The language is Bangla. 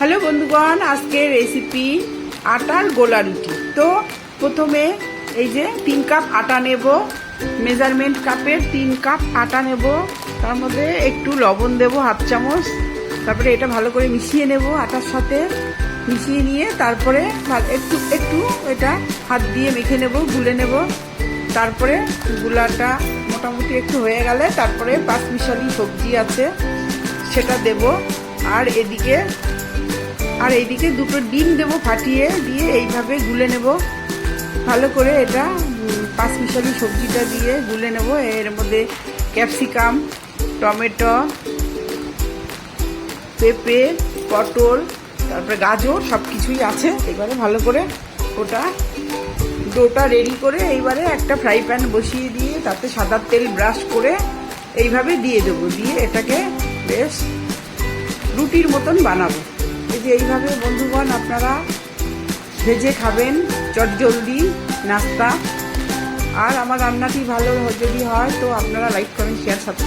হ্যালো বন্ধুগণ আজকে রেসিপি আটার গোলা রুটি। তো প্রথমে এই যে তিন কাপ আটা নেব মেজারমেন্ট কাপের তিন কাপ আটা নেব, তার মধ্যে একটু লবণ দেব হাফ চামচ, তারপরে এটা ভালো করে মিশিয়ে নেব আটার সাথে। মিশিয়ে নিয়ে তারপরে একটু একটু এটা হাত দিয়ে মেখে নেব, গুলে নেব। তারপরে গুলাটা মোটামুটি একটু হয়ে গেলে তারপরে পাঁচ মিশালি সবজি আছে, সেটা দেব। আর এদিকে আর এইদিকে দুটো ডিম দেবো ফাটিয়ে দিয়ে এইভাবে গুলে নেব। ভালো করে এটা পাঁচ মিশালি সবজিটা দিয়ে গুলে নেব। এর মধ্যে ক্যাপসিকাম, টমেটো, পেঁপে, পটল, তারপরে গাজর সব কিছুই আছে। এবারে ভালো করে ওটা ডোটা রেডি করে এইবারে একটা ফ্রাই প্যান বসিয়ে দিয়ে তাতে সাদা তেল ব্রাশ করে এইভাবে দিয়ে দেবো। দিয়ে এটাকে বেশ রুটির মতন বানাবো। এইভাবে বন্ধুগণ আপনারা ভেজে খাবেন চটজলদি নাস্তা। আর আমার রান্নাটি ভালো যদি হয়, তো আপনারা লাইক করেন শেয়ার সাবস্ক্রাইব